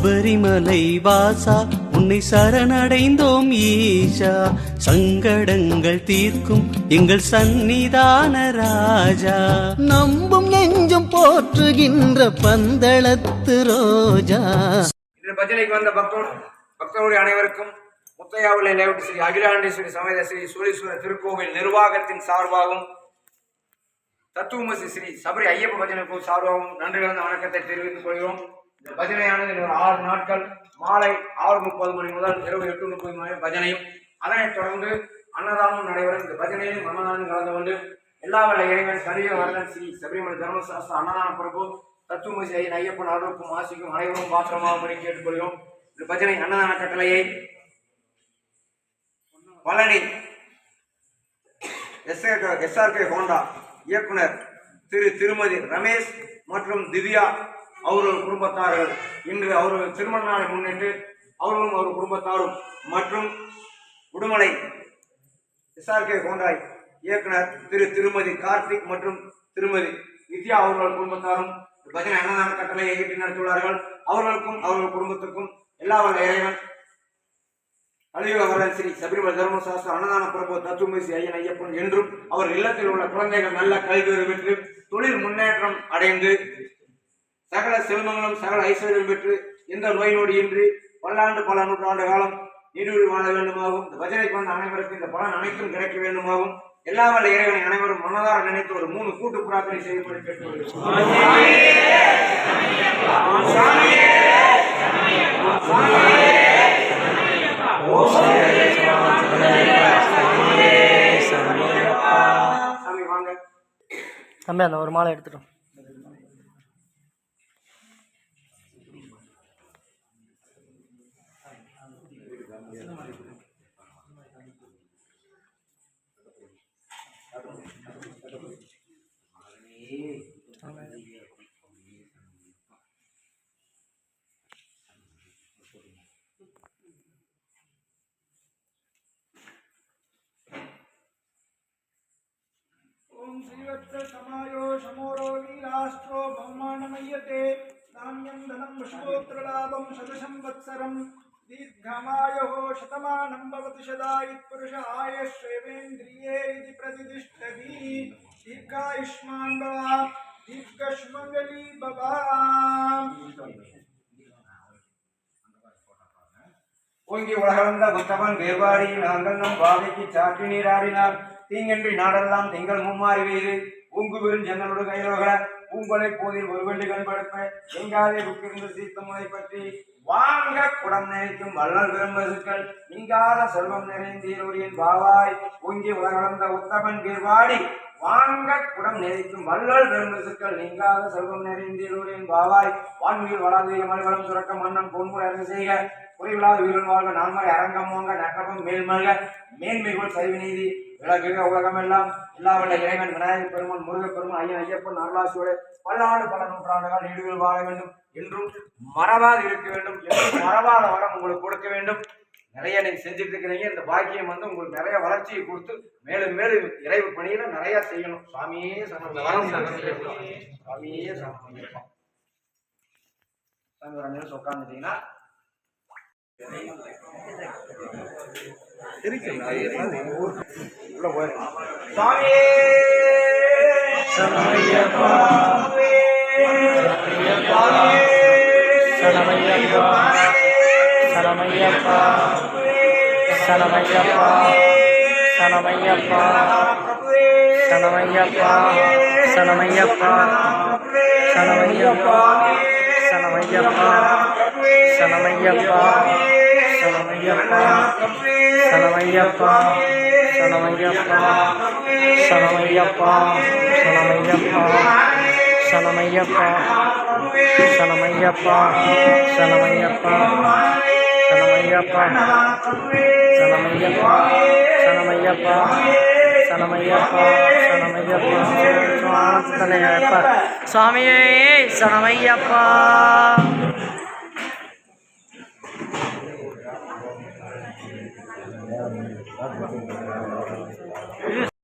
சபரிமலை வாசா உன்னை சரணடைந்தோம் ஈஷா. சங்கடங்கள் தீர்க்கும் எங்கள் சந்நிதான ராஜா. நம்பும் நெஞ்சம் போற்றுகின்ற பந்தளத்து ரோஜா. இன்று பஜனைக்கு வந்த பக்தோடு பக்தர்களுடைய அனைவருக்கும் முத்தையாவுள்ள லேவட்டி ஸ்ரீ அகிலாண்டேஸ்வரி சமேத ஸ்ரீ சூழீஸ்வரர் திருக்கோவில் நிர்வாகத்தின் சார்பாகவும் தத்துவமசி ஸ்ரீ சபரி ஐயப்ப பஜனை குழு சார்பாகவும் நன்றி கலந்த வணக்கத்தை தெரிவித்துக் கொள்கிறோம். இந்த பஜனையானது இன்னொரு ஆறு நாட்கள் மாலை ஆறு முப்பது மணி முதல் இரவு எட்டு முப்பது மணி பஜனையும். அதனைத் தொடர்ந்து அன்னதானம் நடைபெறும். இந்த பஜனையிலும் அன்னதானம் கலந்து கொண்டு எல்லா வல்ல இறைவன் சரிய வரதன் ஸ்ரீ சபரிமலை தர்மசாஸ்திர அன்னதான பிரபு தத்துவமசி ஐயன் ஐயப்பன் அருளுக்கும் ஆசிக்கும் அனைவரும் பாத்திரமாக கேட்டுக்கொள்கிறோம் இந்த பஜனை அன்னதான கட்டளையை பழனி எஸ்ஆர் எஸ்ஆர்கே ஹோண்டா இயக்குனர் திரு திருமதி ரமேஷ் மற்றும் திவ்யா அவர்கள் குடும்பத்தார்கள். இன்று அவர்கள் திருமண நாளை முன்னிட்டு அவர்களும் அவர் குடும்பத்தாரும் மற்றும் உடுமலை எஸ்ஆர்கே ஹோண்டாய் இயக்குனர் திரு திருமதி கார்த்திக் மற்றும் திருமதி வித்யா அவர்கள் குடும்பத்தாரும் பஜனை அன்னதான கட்டளையை ஏற்றி நடத்தியுள்ளார்கள். அவர்களுக்கும் அவர்கள் குடும்பத்திற்கும் எல்லா வல்ல இறைவன் கலியுக ஸ்ரீ சபரிமலை தர்மசாஸ்திர அன்னதான பிரபு தத்துவமசி ஐயன் ஐயப்பன் என்றும் அவர் இல்லத்தில் உள்ள குழந்தைகள் நல்ல கல்வி பெற்று தொழில் முன்னேற்றம் அடைந்து சகல செல்வங்களும் சகல ஐஸ்வர்யம் பெற்று எந்த நோய் நொடியின்றி பல்லாண்டு பல நூற்றாண்டு காலம் நீடூழி வாழ வேண்டுமாகவும் இந்த பஜனைக்கு வந்த அனைவருக்கும் இந்த பலன் அனைத்தும் கிடைக்க வேண்டுமாகவும் எல்லா வல்ல இறைவனை அனைவரும் மனதார நினைத்து ஒரு மூணு கூட்டு பிரார்த்தனை செய்யும்படி கேட்டுக்கொள்கிறோம் தம்பி அந்த ஒரு மாலை எடுத்துட்டோம் ॐ श्रीवत्ससमायो शमोरो लीलास्त्रो ब्रह्माण्डमय्यते नान्यं धनं पुष्पोत्रलाभं शतशं वत्सरं। दीर्घमायोः शतमानं भवति आयश्रेवेन्द्रिये इति प्रतिष्ठति। दीर्घायुष्मान् दीर्घश्मङ्गली भव ஓங்கி உலகளந்த புத்தவன் வேறுபாடி நாங்கள் பாதைக்கு சாற்றி நீராடினார் தீங்கன்றி நாடெல்லாம் திங்கள் மும்மாறி வீது உங்கு பெரும் ஜன்னலோடு கைரோக பூங்கொலை போதில் ஒரு வெண்டு கண்படுப்ப எங்காதே புக்கிருந்து சீத்த முனை பற்றி வாங்க குடம் நினைக்கும் வள்ளல் பெரும்பசுக்கள் நீங்காத செல்வம் நிறைந்தீரூரியின் பாவாய். ஓங்கி உலகளந்த உத்தமன் வேறுபாடி வாங்க குடம் நிறைக்கும் வள்ளல் பெரும்பசுக்கள் நீங்காத செல்வம் நிறைந்தீரூரின் பாவாய். வான்மீர் வளாதிய மலைவளம் சுரக்க மன்னன் பொன்முறை அரசு செய்க. குறைவில்லாத வீரன் வாழ்க நான்மறை அரங்கம் வாங்க நகரம் மேல்மல்க மேன்மைகள் சரிவு நீதி விளக்குக உலகமெல்லாம் எல்லா வல்ல இறைவன் விநாயகர் பெருமான் முருகப் பெருமன் ஐயன் ஐயப்பன் அருளாசியோடு பல்லாண்டு பல நூற்றாண்டுகள் நீடுகள் வாழ வேண்டும். என்றும் மறவாது இருக்க வேண்டும். என்றும் மறவாத வரம் உங்களுக்கு கொடுக்க வேண்டும்? நிறைய நீங்க செஞ்சுட்டு இருக்கிறீங்க. இந்த பாக்கியம் வந்து உங்களுக்கு நிறைய வளர்ச்சியை கொடுத்து மேலும் மேலும் இறைவு பணியில நிறைய செய்யணும். சுவாமியே சமர்ந்த வரம் சுவாமியே சமர்ப்பம் சாமி ஒரு நிமிஷம் உட்காந்துட்டீங்கன்னா. சாமியே! சரணமையப்பா. சரணமையப்பா. சரணமையப்பா. சரணமையப்பா. சரணமையப்பா. சரணமையப்பா. சரணமையப்பா. சரணமையப்பா. சரணமையப்பா. சரணமையப்பா. சரணமையப்பா. சரணமையப்பா. சரணமையப்பா. சரணமையப்பா. சரணமையப்பா. சரணமையப்பா. Swami Swami Swami